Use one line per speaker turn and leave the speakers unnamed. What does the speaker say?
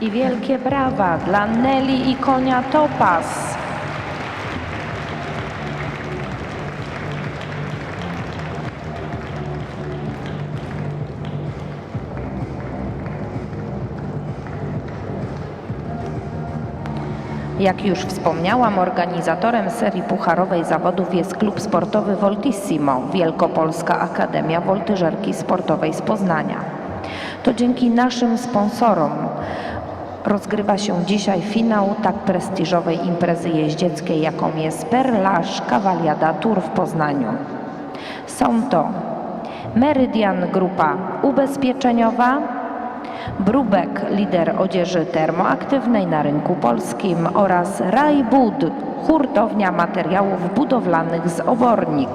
I wielkie brawa dla Nelly i konia Topaz. Jak już wspomniałam, organizatorem serii pucharowej zawodów jest klub sportowy Voltissimo, Wielkopolska Akademia Woltyżerki Sportowej z Poznania. To dzięki naszym sponsorom rozgrywa się dzisiaj finał tak prestiżowej imprezy jeździeckiej, jaką jest Perlaż Cavaliada Tour w Poznaniu. Są to Meridian Grupa Ubezpieczeniowa, Brubek, lider odzieży termoaktywnej na rynku polskim oraz Rajbud, hurtownia materiałów budowlanych z Obornik.